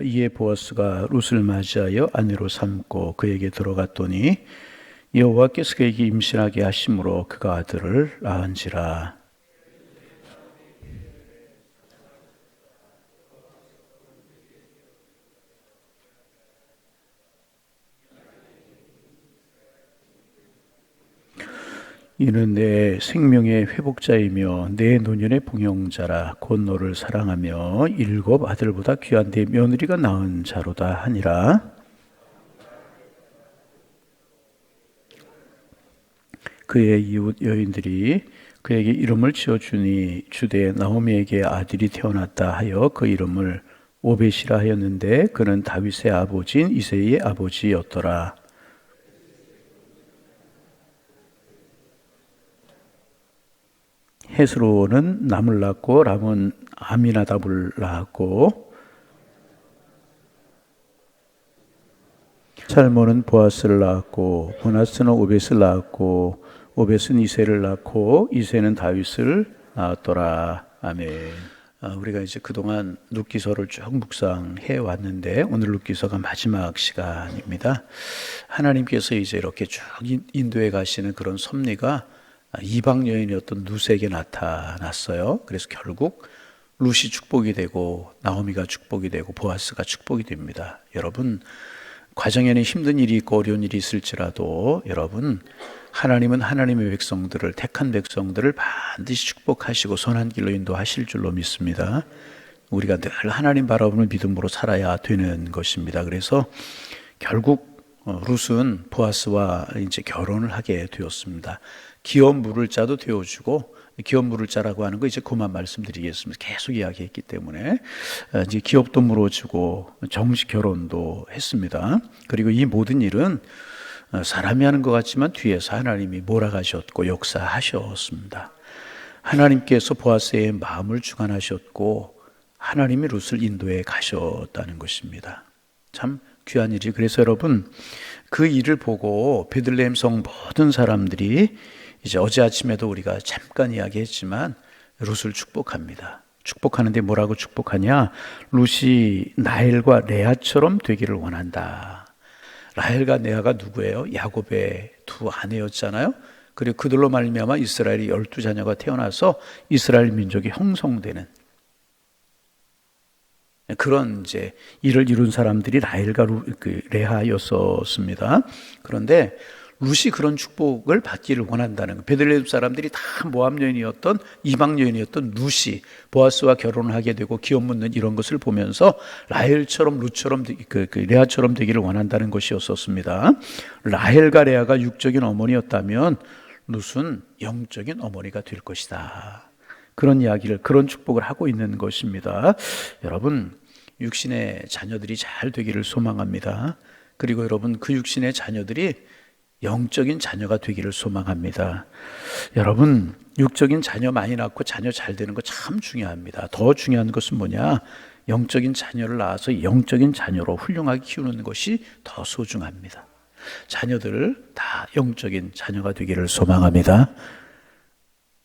자, 이에 보아스가 룻을 맞이하여 아내로 삼고 그에게 들어갔더니 여호와께서 그에게 임신하게 하심으로 그가 아들을 낳은지라. 이는 내 생명의 회복자이며 내 노년의 봉영자라 곧 너를 사랑하며 일곱 아들보다 귀한 내 며느리가 낳은 자로다 하니라. 그의 이웃 여인들이 그에게 이름을 지어 주니 주대 나오미에게 아들이 태어났다 하여 그 이름을 오벳이라 하였는데 그는 다윗의 아버지인 이세의 아버지였더라. 헤스로는 남을 낳고 람은 아미나답을 낳았고 살몬은 보아스를 낳았고 보나스는 오벳을 낳았고 오벳은 이세를 낳고 이세는 다윗을 낳았더라 아멘. 아, 우리가 이제 그동안 룻기서를 쭉 묵상해 왔는데 오늘 룻기서가 마지막 시간입니다. 하나님께서 이제 이렇게 쭉 인도해 가시는 그런 섭리가 이방 여인이었던 루스에게 나타났어요. 그래서 결국 루시 축복이 되고 나오미가 축복이 되고 보아스가 축복이 됩니다. 여러분 과정에는 힘든 일이 있고 어려운 일이 있을지라도 여러분 하나님은 하나님의 백성들을 택한 백성들을 반드시 축복하시고 선한 길로 인도하실 줄로 믿습니다. 우리가 늘 하나님 바라보는 믿음으로 살아야 되는 것입니다. 그래서 결국 어, 룻은 보아스와 이제 결혼을 하게 되었습니다. 기업 물을 자도 되어주고 기업 물을 자라고 하는 거 이제 그만 말씀드리겠습니다. 계속 이야기했기 때문에 어, 이제 기업도 물어주고 정식 결혼도 했습니다. 그리고 이 모든 일은 어, 사람이 하는 것 같지만 뒤에서 하나님이 몰아가셨고 역사하셨습니다. 하나님께서 보아스의 마음을 주관하셨고 하나님이 룻을 인도해 가셨다는 것입니다. 참 귀한 일이 그래서 여러분 그 일을 보고 베들레헴 성 모든 사람들이 이제 어제 아침에도 우리가 잠깐 이야기했지만 룻을 축복합니다. 축복하는데 뭐라고 축복하냐? 룻이 나엘과 레아처럼 되기를 원한다. 라헬과 레아가 누구예요? 야곱의 두 아내였잖아요. 그리고 그들로 말미암아 이스라엘이 열두 자녀가 태어나서 이스라엘 민족이 형성되는 그런 이제 일을 이룬 사람들이 라헬과 그 레아였었습니다. 그런데 룻이 그런 축복을 받기를 원한다는 거. 베들레헴 사람들이 다 모함 여인이었던 이방 여인이었던 룻이 보아스와 결혼을 하게 되고 기업 묻는 이런 것을 보면서 라헬처럼 룻처럼 그, 그 레아처럼 되기를 원한다는 것이었었습니다. 라헬과 레아가 육적인 어머니였다면 룻은 영적인 어머니가 될 것이다. 그런 이야기를 그런 축복을 하고 있는 것입니다. 여러분 육신의 자녀들이 잘 되기를 소망합니다. 그리고 여러분 그 육신의 자녀들이 영적인 자녀가 되기를 소망합니다. 여러분, 육적인 자녀 많이 낳고 자녀 잘 되는 거 참 중요합니다. 더 중요한 것은 뭐냐? 영적인 자녀를 낳아서 영적인 자녀로 훌륭하게 키우는 것이 더 소중합니다. 자녀들 다 영적인 자녀가 되기를 소망합니다.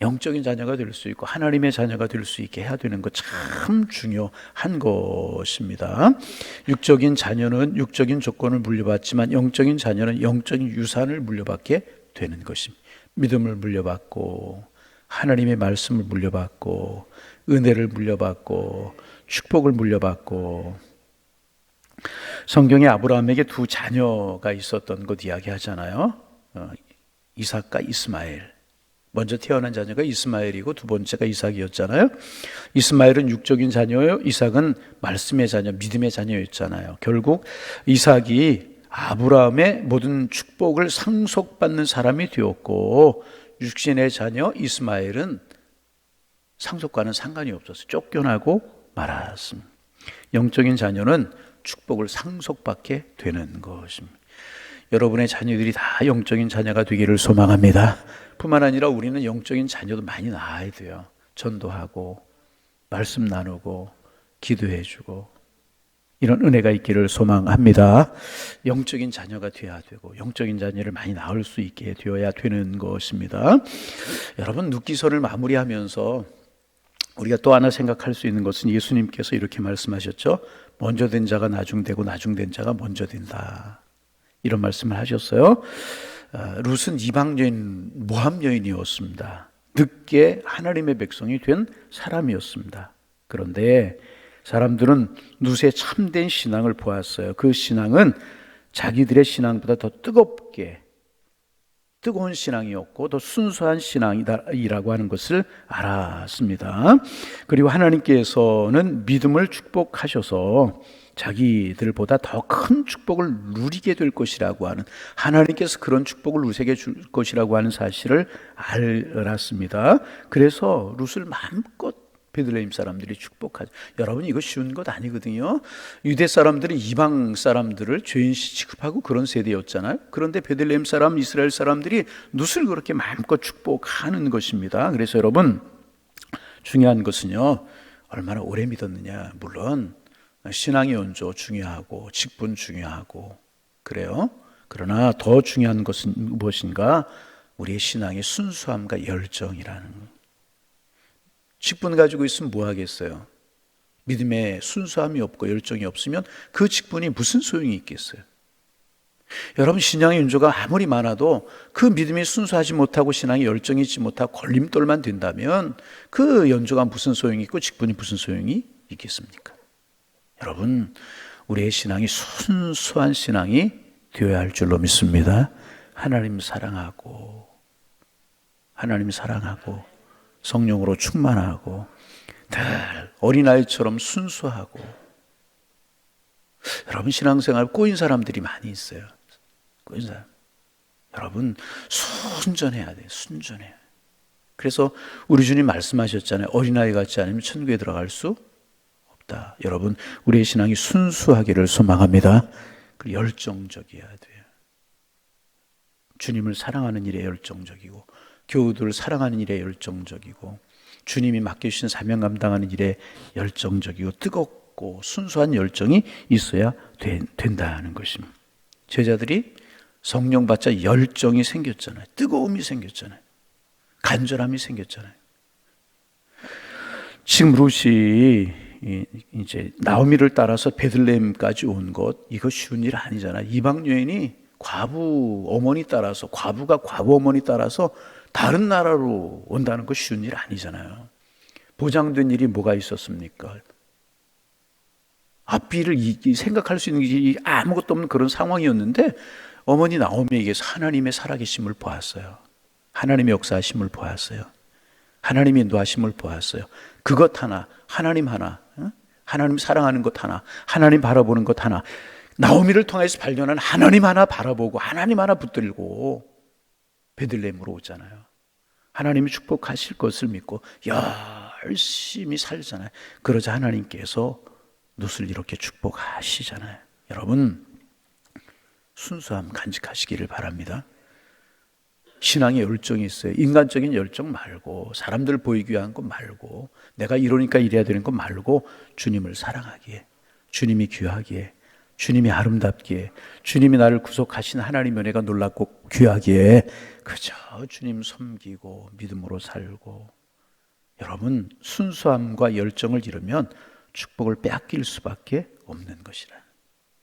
영적인 자녀가 될 수 있고 하나님의 자녀가 될 수 있게 해야 되는 것참 중요한 것입니다. 육적인 자녀는 육적인 조건을 물려받지만 영적인 자녀는 영적인 유산을 물려받게 되는 것입니다. 믿음을 물려받고 하나님의 말씀을 물려받고 은혜를 물려받고 축복을 물려받고 성경에 아브라함에게 두 자녀가 있었던 것 이야기하잖아요. 어, 이삭과 이스마엘. 먼저 태어난 자녀가 이스마엘이고 두 번째가 이삭이었잖아요. 이스마엘은 육적인 자녀요. 이삭은 말씀의 자녀, 믿음의 자녀였잖아요. 결국 이삭이 아브라함의 모든 축복을 상속받는 사람이 되었고 육신의 자녀 이스마엘은 상속과는 상관이 없어서 쫓겨나고 말았습니다. 영적인 자녀는 축복을 상속받게 되는 것입니다. 여러분의 자녀들이 다 영적인 자녀가 되기를 소망합니다. 뿐만 아니라 우리는 영적인 자녀도 많이 낳아야 돼요. 전도하고 말씀 나누고 기도해 주고 이런 은혜가 있기를 소망합니다. 영적인 자녀가 되어야 되고 영적인 자녀를 많이 낳을 수 있게 되어야 되는 것입니다. 여러분 눕기서를 마무리하면서 우리가 또 하나 생각할 수 있는 것은 예수님께서 이렇게 말씀하셨죠. 먼저 된 자가 나중되고 나중된 자가 먼저 된다. 이런 말씀을 하셨어요. 어, 룻은 이방 여인, 모함 여인이었습니다. 늦게 하나님의 백성이 된 사람이었습니다. 그런데 사람들은 룻의 참된 신앙을 보았어요. 그 신앙은 자기들의 신앙보다 더 뜨겁게 뜨거운 신앙이었고 더 순수한 신앙이라고 하는 것을 알았습니다. 그리고 하나님께서는 믿음을 축복하셔서 자기들보다 더 큰 축복을 누리게 될 것이라고 하는 하나님께서 그런 축복을 룻에게 줄 것이라고 하는 사실을 알았습니다. 그래서 룻을 마음껏 베들레헴 사람들이 축복하죠. 여러분 이거 쉬운 것 아니거든요. 유대 사람들이 이방 사람들을 죄인시 취급하고 그런 세대였잖아요. 그런데 베들레헴 사람, 이스라엘 사람들이 룻을 그렇게 마음껏 축복하는 것입니다. 그래서 여러분 중요한 것은요. 얼마나 오래 믿었느냐. 물론 신앙의 온조 중요하고 직분 중요하고 그래요. 그러나 더 중요한 것은 무엇인가? 우리의 신앙의 순수함과 열정이라는 직분 가지고 있으면 뭐 하겠어요? 믿음에 순수함이 없고 열정이 없으면 그 직분이 무슨 소용이 있겠어요? 여러분 신앙의 윤조가 아무리 많아도 그 믿음이 순수하지 못하고 신앙이 열정이 있지 못하고 걸림돌만 된다면 그 연조가 무슨 소용이 있고 직분이 무슨 소용이 있겠습니까? 여러분 우리의 신앙이 순수한 신앙이 되어야 할 줄로 믿습니다. 하나님 사랑하고 하나님 사랑하고 성령으로 충만하고 늘 어린아이처럼 순수하고 여러분 신앙생활 꼬인 사람들이 많이 있어요. 꼬인 사람. 여러분 순전해야 돼요. 순전해야 돼요. 그래서 우리 주님 말씀하셨잖아요. 어린아이 같지 않으면 천국에 들어갈 수 없다. 여러분 우리의 신앙이 순수하기를 소망합니다. 열정적이어야 돼요. 주님을 사랑하는 일에 열정적이고 교우들을 사랑하는 일에 열정적이고 주님이 맡겨주신 사명 감당하는 일에 열정적이고 뜨겁고 순수한 열정이 있어야 된, 다는 것입니다. 제자들이 성령 받자 열정이 생겼잖아요. 뜨거움이 생겼잖아요. 간절함이 생겼잖아요. 지금 루시 이제 나오미를 따라서 베들레헴까지 온 것 이거 쉬운 일 아니잖아요. 이방 여인이 과부 어머니 따라서 과부가 과부 어머니 따라서 다른 나라로 온다는 거 쉬운 일 아니잖아요. 보장된 일이 뭐가 있었습니까? 앞뒤를 생각할 수 있는 일이 아무것도 없는 그런 상황이었는데 어머니 나오미에게서 하나님의 살아계심을 보았어요. 하나님의 역사하심을 보았어요. 하나님의 인도하심을 보았어요. 그것 하나, 하나님 하나, 하나님 사랑하는 것 하나, 하나님 바라보는 것 하나, 나오미를 통해서 발견한 하나님 하나 바라보고 하나님 하나 붙들고 베들레헴으로 오잖아요. 하나님이 축복하실 것을 믿고 열심히 살잖아요. 그러자 하나님께서 룻을 이렇게 축복하시잖아요. 여러분 순수함 간직하시기를 바랍니다. 신앙의 열정이 있어요. 인간적인 열정 말고 사람들 보이기 위한 것 말고 내가 이러니까 이래야 되는 것 말고 주님을 사랑하기에 주님이 귀하기에 주님이 아름답기에 주님이 나를 구속하신 하나님의 은혜가 놀랍고 귀하기에 그저 주님 섬기고 믿음으로 살고 여러분 순수함과 열정을 잃으면 축복을 빼앗길 수밖에 없는 것이라.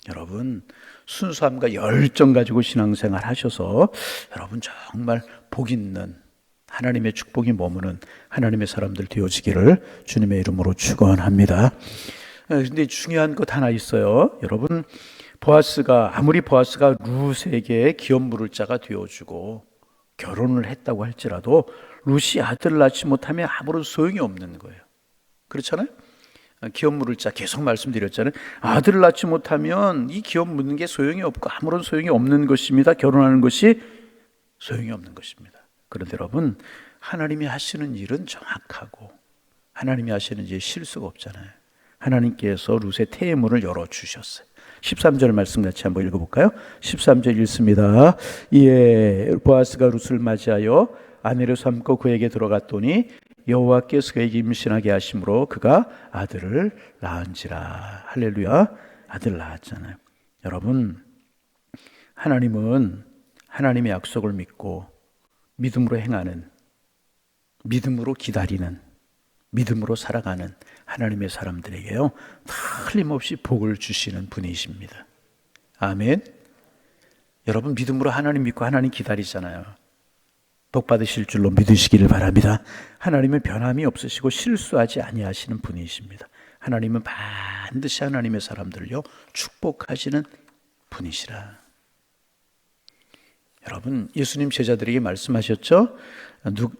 여러분 순수함과 열정 가지고 신앙생활 하셔서 여러분 정말 복 있는 하나님의 축복이 머무는 하나님의 사람들 되어지기를 주님의 이름으로 축원합니다. 예, 근데 중요한 것 하나 있어요. 여러분, 보아스가 아무리 보아스가 룻에게 기업 물을 자가 되어주고 결혼을 했다고 할지라도 룻이 아들을 낳지 못하면 아무런 소용이 없는 거예요. 그렇잖아요? 기업 물을 자 계속 말씀드렸잖아요. 아들을 낳지 못하면 이 기업 묻는 게 소용이 없고 아무런 소용이 없는 것입니다. 결혼하는 것이 소용이 없는 것입니다. 그런데 여러분, 하나님이 하시는 일은 정확하고 하나님이 하시는 일에 실수가 없잖아요. 하나님께서 룻의 태의 문을 열어 주셨어요. 13절 말씀 같이 한번 읽어볼까요? 13절 읽습니다. 이에 보아스가 룻을 맞이하여 아내를 삼고 그에게 들어갔더니 여호와께서 그에게 임신하게 하심으로 그가 아들을 낳은지라. 할렐루야. 아들 낳았잖아요. 여러분, 하나님은 하나님의 약속을 믿고 믿음으로 행하는, 믿음으로 기다리는, 믿음으로 살아가는 하나님의 사람들에게요, 틀림없이 복을 주시는 분이십니다. 아멘. 여러분 믿음으로 하나님 믿고 하나님 기다리잖아요. 복 받으실 줄로 믿으시기를 바랍니다. 하나님은 변함이 없으시고 실수하지 아니하시는 분이십니다. 하나님은 반드시 하나님의 사람들을요 축복하시는 분이시라. 여러분 예수님 제자들에게 말씀하셨죠? 누,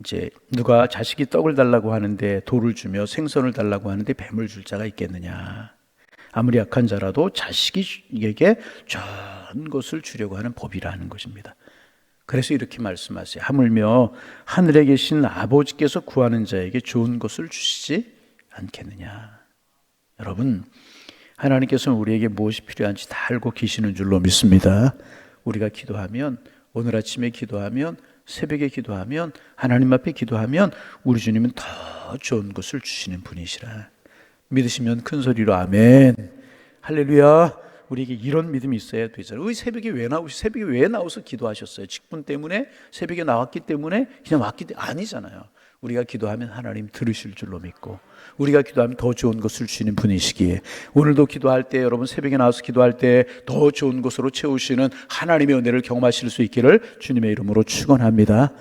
이제 누가 자식이 떡을 달라고 하는데 돌을 주며 생선을 달라고 하는데 뱀을 줄 자가 있겠느냐? 아무리 약한 자라도 자식에게 좋은 것을 주려고 하는 법이라는 것입니다. 그래서 이렇게 말씀하세요. 하물며 하늘에 계신 아버지께서 구하는 자에게 좋은 것을 주시지 않겠느냐. 여러분, 하나님께서는 우리에게 무엇이 필요한지 다 알고 계시는 줄로 믿습니다. 우리가 기도하면, 오늘 아침에 기도하면, 새벽에 기도하면, 하나님 앞에 기도하면, 우리 주님은 더 좋은 것을 주시는 분이시라. 믿으시면 큰 소리로 아멘. 할렐루야. 우리에게 이런 믿음이 있어야 되잖아요. 왜 새벽에 왜 나오시? 새벽에 왜 나와서 기도하셨어요? 직분 때문에 새벽에 나왔기 때문에 그냥 왔기 때문에 아니잖아요. 우리가 기도하면 하나님 들으실 줄로 믿고 우리가 기도하면 더 좋은 것을 주시는 분이시기에 오늘도 기도할 때 여러분 새벽에 나와서 기도할 때 더 좋은 것으로 채우시는 하나님의 은혜를 경험하실 수 있기를 주님의 이름으로 축원합니다.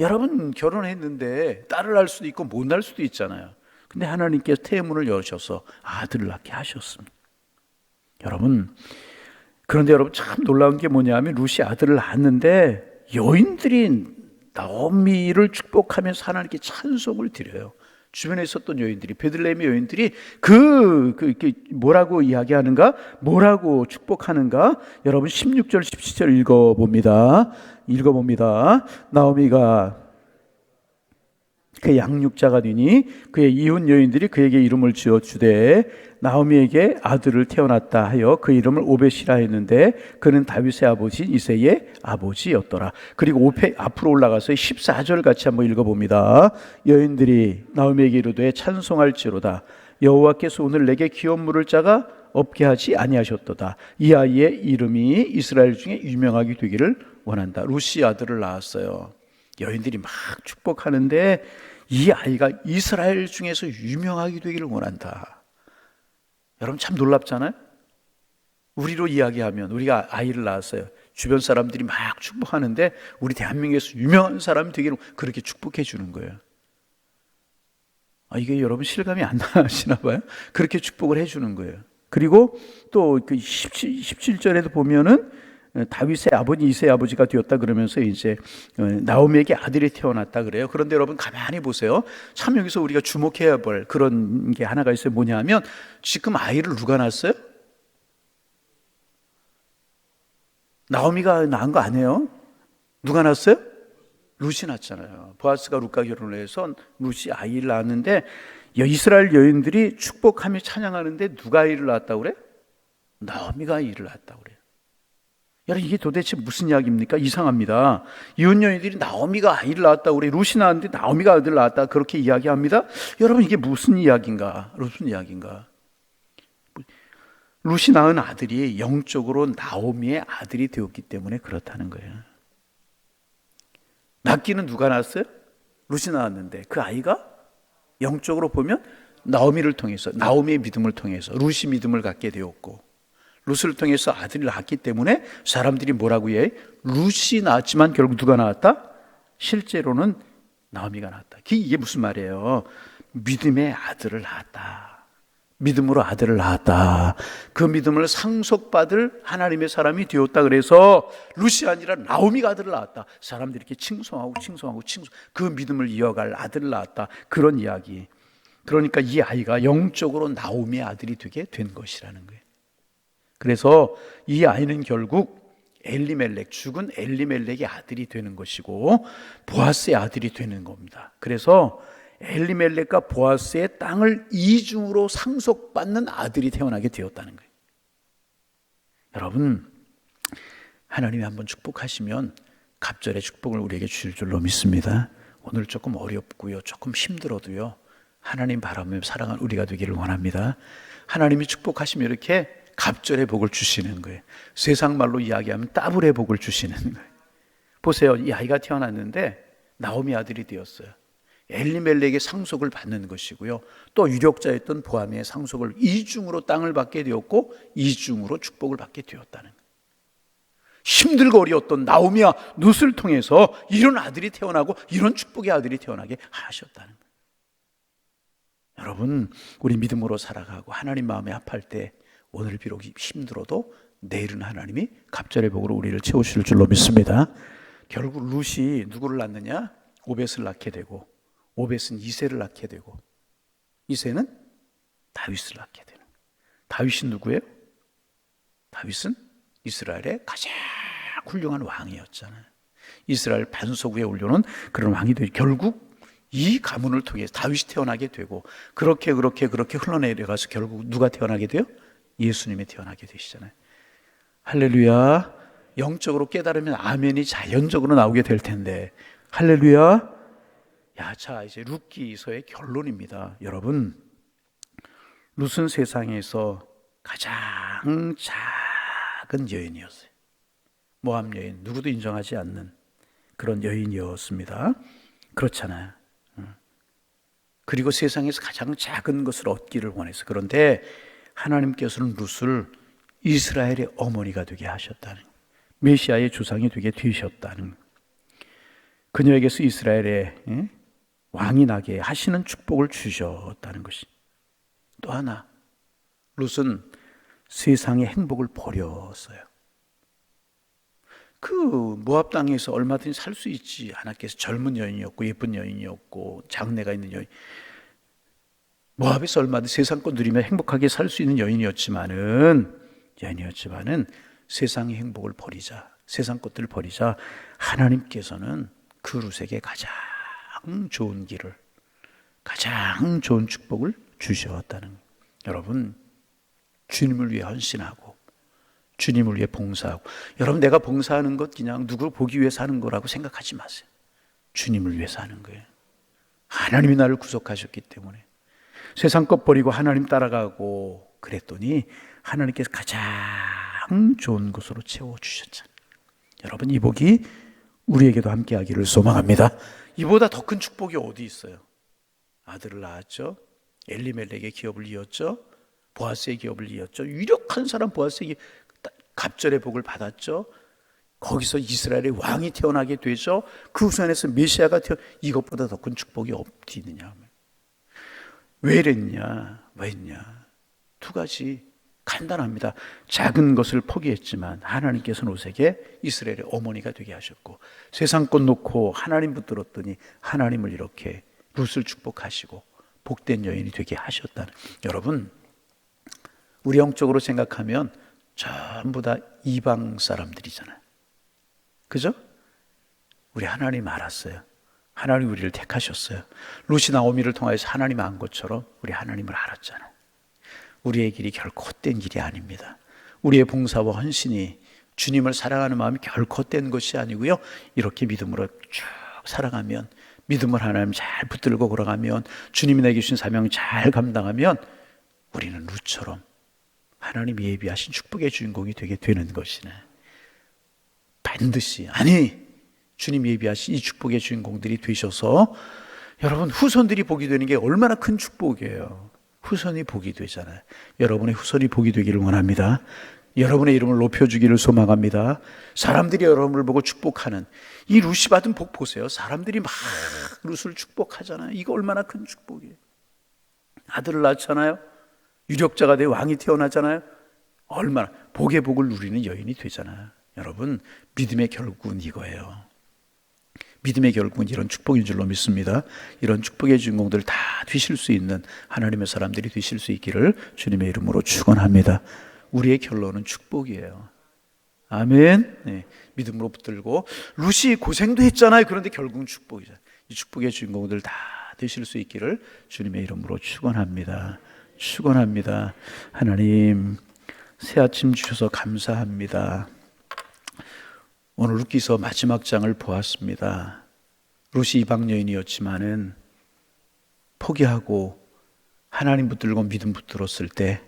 여러분 결혼했는데 딸을 낳을 수도 있고 못 낳을 수도 있잖아요. 근데 하나님께서 태문을 여셔서 아들을 낳게 하셨습니다. 여러분 그런데 여러분 참 놀라운 게 뭐냐면 루시 아들을 낳았는데 여인들이 나오미를 축복하면서 하나님께 찬송을 드려요. 주변에 있었던 여인들이 베들레헴의 여인들이 그, 그, 그 뭐라고 이야기하는가? 뭐라고 축복하는가? 여러분 16절 17절 읽어 봅니다. 읽어 봅니다. 나오미가 그 양육자가 되니 그의 이혼 여인들이 그에게 이름을 지어 주되 나오미에게 아들을 태어났다 하여 그 이름을 오벳이라 했는데 그는 다윗의 아버지 이세의 아버지였더라. 그리고 오페 앞으로 올라가서 14절 같이 한번 읽어 봅니다. 여인들이 나오미에게 이르되 찬송할지로다 여호와께서 오늘 내게 기업 물을 자가 없게 하지 아니하셨도다. 이 아이의 이름이 이스라엘 중에 유명하게 되기를 원한다. 루시 아들을 낳았어요. 여인들이 막 축복하는데 이 아이가 이스라엘 중에서 유명하게 되기를 원한다. 여러분 참 놀랍잖아요? 우리로 이야기하면 우리가 아이를 낳았어요. 주변 사람들이 막 축복하는데 우리 대한민국에서 유명한 사람이 되기를 그렇게 축복해 주는 거예요. 아, 이게 여러분 실감이 안 나시나 봐요? 그렇게 축복을 해 주는 거예요. 그리고 또 그 17, 17절에도 보면은 다윗의 아버지 이세의 아버지가 되었다 그러면서 이제 어, 나오미에게 아들이 태어났다 그래요. 그런데 여러분 가만히 보세요. 참 여기서 우리가 주목해야 볼 그런 게 하나가 있어요. 뭐냐면 지금 아이를 누가 낳았어요? 나오미가 낳은 거 아니에요? 누가 낳았어요? 루시 낳았잖아요. 보아스가 루카 결혼을 해서 루시 아이를 낳았는데 이스라엘 여인들이 축복하며 찬양하는데 누가 아이를 낳았다고 그래? 나오미가 아이를 낳았다고 그래요. 여러분 이게 도대체 무슨 이야기입니까? 이상합니다. 이혼 여인들이 나오미가 아이를 낳았다고 그래. 루시 낳았는데 나오미가 아들 낳았다 그렇게 이야기합니다. 여러분 이게 무슨 이야기인가? 무슨 이야기인가? 루시 낳은 아들이 영적으로 나오미의 아들이 되었기 때문에 그렇다는 거예요. 낳기는 누가 낳았어요? 루시 낳았는데 그 아이가 영적으로 보면 나오미를 통해서 나오미의 믿음을 통해서 루시 믿음을 갖게 되었고 루스를 통해서 아들을 낳았기 때문에 사람들이 뭐라고 해? 루시 낳았지만 결국 누가 낳았다? 실제로는 나오미가 낳았다. 이게 무슨 말이에요? 믿음의 아들을 낳았다. 믿음으로 아들을 낳았다. 그 믿음을 상속받을 하나님의 사람이 되었다. 그래서 루시 아니라 나오미가 아들을 낳았다. 사람들이 이렇게 칭송하고 칭송하고 칭송. 그 믿음을 이어갈 아들을 낳았다. 그런 이야기. 그러니까 이 아이가 영적으로 나오미의 아들이 되게 된 것이라는 거예요. 그래서 이 아이는 결국 엘리멜렉 죽은 엘리멜렉의 아들이 되는 것이고 보아스의 아들이 되는 겁니다. 그래서 엘리멜렉과 보아스의 땅을 이중으로 상속받는 아들이 태어나게 되었다는 거예요. 여러분 하나님이 한번 축복하시면 갑절의 축복을 우리에게 주실 줄로 믿습니다. 오늘 조금 어렵고요. 조금 힘들어도요. 하나님 바라며 사랑하는 우리가 되기를 원합니다. 하나님이 축복하시면 이렇게 갑절의 복을 주시는 거예요. 세상 말로 이야기하면 따블의 복을 주시는 거예요. 보세요. 이 아이가 태어났는데 나오미 아들이 되었어요. 엘리멜렉의 상속을 받는 것이고요. 또 유력자였던 보아미의 상속을 이중으로 땅을 받게 되었고 이중으로 축복을 받게 되었다는 거예요. 힘들고 어려웠던 나오미와 룻을 통해서 이런 아들이 태어나고 이런 축복의 아들이 태어나게 하셨다는 거예요. 여러분, 우리 믿음으로 살아가고 하나님 마음에 합할 때 오늘 비록 힘들어도 내일은 하나님이 갑절의 복으로 우리를 채우실 줄로 믿습니다. 결국 룻이 누구를 낳느냐? 오벳을 낳게 되고 오벳은 이세를 낳게 되고 이세는 다윗을 낳게 되는. 다윗이 누구예요? 다윗은 이스라엘의 가장 훌륭한 왕이었잖아요. 이스라엘 반석 위에 올려놓은 그런 왕이 되죠. 결국 이 가문을 통해 다윗이 태어나게 되고 그렇게 그렇게 그렇게 흘러내려가서 결국 누가 태어나게 돼요? 예수님이 태어나게 되시잖아요. 할렐루야. 영적으로 깨달으면 아멘이 자연적으로 나오게 될 텐데 할렐루야. 야, 자, 이제 룻기서의 결론입니다. 여러분, 룻은 세상에서 가장 작은 여인이었어요. 모함 여인, 누구도 인정하지 않는 그런 여인이었습니다. 그렇잖아요. 그리고 세상에서 가장 작은 것을 얻기를 원해서 그런데 하나님께서는 룻을 이스라엘의 어머니가 되게 하셨다는 메시아의 조상이 되게 되셨다는 그녀에게서 이스라엘의 왕이 나게 하시는 축복을 주셨다는 것이 또 하나 룻은 세상의 행복을 버렸어요. 그 모압 땅에서 얼마든지 살 수 있지 않았겠어. 젊은 여인이었고 예쁜 여인이었고 장래가 있는 여인. 모압에서 얼마든지 세상 것 누리며 행복하게 살 수 있는 여인이었지만은 여인이었지만은 세상의 행복을 버리자. 세상 것들을 버리자. 하나님께서는 그 룻에게 가장 좋은 길을 가장 좋은 축복을 주셨다는 여러분 주님을 위해 헌신하고 주님을 위해 봉사하고 여러분 내가 봉사하는 것 그냥 누구 보기 위해 사는 거라고 생각하지 마세요. 주님을 위해 사는 거예요. 하나님이 나를 구속하셨기 때문에 세상 것 버리고 하나님 따라가고 그랬더니 하나님께서 가장 좋은 곳으로 채워 주셨잖아요. 여러분 이 복이 우리에게도 함께 하기를 소망합니다. 이보다 더 큰 축복이 어디 있어요? 아들을 낳았죠. 엘리멜렉의 기업을 이었죠. 보아스의 기업을 이었죠. 유력한 사람 보아스의 갑절의 복을 받았죠. 거기서 이스라엘의 왕이 태어나게 되죠. 그 후손에서 메시아가 태어 이것보다 더 큰 축복이 어디 있느냐? 왜 이랬냐? 왜 했냐? 두 가지 간단합니다. 작은 것을 포기했지만 하나님께서는 옷에게 이스라엘의 어머니가 되게 하셨고 세상 것 놓고 하나님 붙들었더니 하나님을 이렇게 룻을 축복하시고 복된 여인이 되게 하셨다는 여러분 우리 영적으로 생각하면 전부 다 이방 사람들이잖아요. 그죠? 우리 하나님 알았어요. 하나님 우리를 택하셨어요. 루시 나오미를 통해서 하나님 안 것처럼 우리 하나님을 알았잖아요. 우리의 길이 결코 헛된 길이 아닙니다. 우리의 봉사와 헌신이 주님을 사랑하는 마음이 결코 헛된 것이 아니고요. 이렇게 믿음으로 쭉 살아가면 믿음을 하나님 잘 붙들고 걸어가면 주님이 내게 주신 사명 잘 감당하면 우리는 루처럼 하나님이 예비하신 축복의 주인공이 되게 되는 것이네. 반드시 아니 주님 예비하신 이 축복의 주인공들이 되셔서 여러분 후손들이 보게 되는 게 얼마나 큰 축복이에요. 후손이 복이 되잖아요. 여러분의 후손이 복이 되기를 원합니다. 여러분의 이름을 높여주기를 소망합니다. 사람들이 여러분을 보고 축복하는 이 루시 받은 복 보세요. 사람들이 막 루스를 축복하잖아요. 이거 얼마나 큰 축복이에요. 아들을 낳잖아요. 유력자가 돼 왕이 태어나잖아요. 얼마나 복의 복을 누리는 여인이 되잖아요. 여러분 믿음의 결국은 이거예요. 믿음의 결국은 이런 축복인 줄로 믿습니다. 이런 축복의 주인공들 다 되실 수 있는 하나님의 사람들이 되실 수 있기를 주님의 이름으로 축원합니다. 우리의 결론은 축복이에요. 아멘. 네, 믿음으로 붙들고 루시 고생도 했잖아요. 그런데 결국은 축복이잖아요. 이 축복의 주인공들 다 되실 수 있기를 주님의 이름으로 축원합니다. 축원합니다. 하나님 새 아침 주셔서 감사합니다. 오늘 룻기서 마지막 장을 보았습니다. 룻이 이방 여인이었지만은 포기하고 하나님 붙들고 믿음 붙들었을 때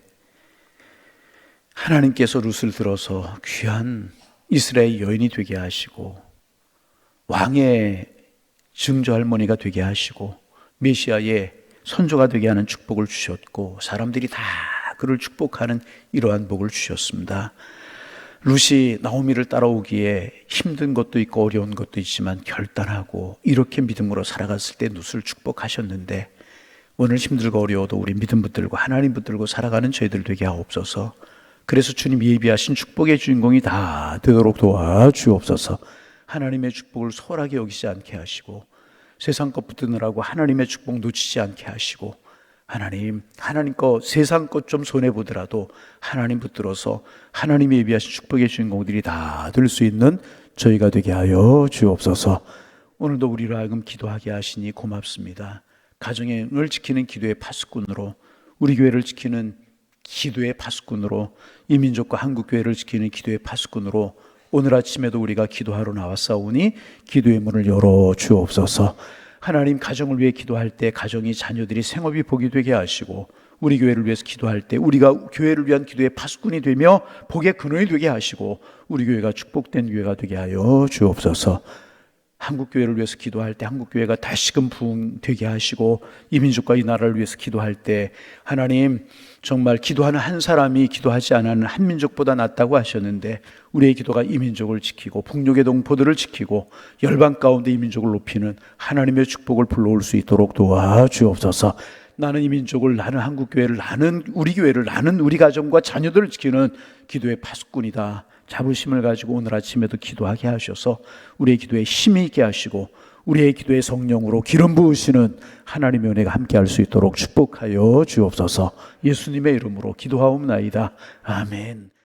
하나님께서 룻을 들어서 귀한 이스라엘 여인이 되게 하시고 왕의 증조 할머니가 되게 하시고 메시아의 선조가 되게 하는 축복을 주셨고 사람들이 다 그를 축복하는 이러한 복을 주셨습니다. 룻이 나오미를 따라오기에 힘든 것도 있고 어려운 것도 있지만 결단하고 이렇게 믿음으로 살아갔을 때 룻을 축복하셨는데 오늘 힘들고 어려워도 우리 믿음 붙들고 하나님 붙들고 살아가는 저희들 되게 하옵소서. 그래서 주님 예비하신 축복의 주인공이 다 되도록 도와주옵소서. 하나님의 축복을 소홀하게 여기지 않게 하시고 세상 것 붙드느라고 하나님의 축복 놓치지 않게 하시고 하나님, 하나님 거 세상 것 좀 손해 보더라도 하나님 붙들어서 하나님이 예비하신 축복의 주인공들이 다 될 수 있는 저희가 되게 하여 주옵소서. 오늘도 우리로 하여금 기도하게 하시니 고맙습니다. 가정을 지키는 기도의 파수꾼으로 우리 교회를 지키는 기도의 파수꾼으로 이 민족과 한국 교회를 지키는 기도의 파수꾼으로 오늘 아침에도 우리가 기도하러 나왔사오니 기도의 문을 열어 주옵소서. 하나님 가정을 위해 기도할 때 가정이 자녀들이 생업이 복이 되게 하시고 우리 교회를 위해서 기도할 때 우리가 교회를 위한 기도의 파수꾼이 되며 복의 근원이 되게 하시고 우리 교회가 축복된 교회가 되게 하여 주옵소서. 한국 교회를 위해서 기도할 때 한국 교회가 다시금 부흥되게 하시고 이 민족과 이 나라를 위해서 기도할 때 하나님 정말 기도하는 한 사람이 기도하지 않는 한 민족보다 낫다고 하셨는데 우리의 기도가 이 민족을 지키고 북녘의 동포들을 지키고 열방 가운데 이 민족을 높이는 하나님의 축복을 불러올 수 있도록 도와주옵소서. 나는 이 민족을 나는 한국 교회를 나는 우리 교회를 나는 우리 가정과 자녀들을 지키는 기도의 파수꾼이다. 자부심을 가지고 오늘 아침에도 기도하게 하셔서 우리의 기도에 힘이 있게 하시고 우리의 기도의 성령으로 기름 부으시는 하나님의 은혜가 함께 할 수 있도록 축복하여 주옵소서. 예수님의 이름으로 기도하옵나이다. 아멘.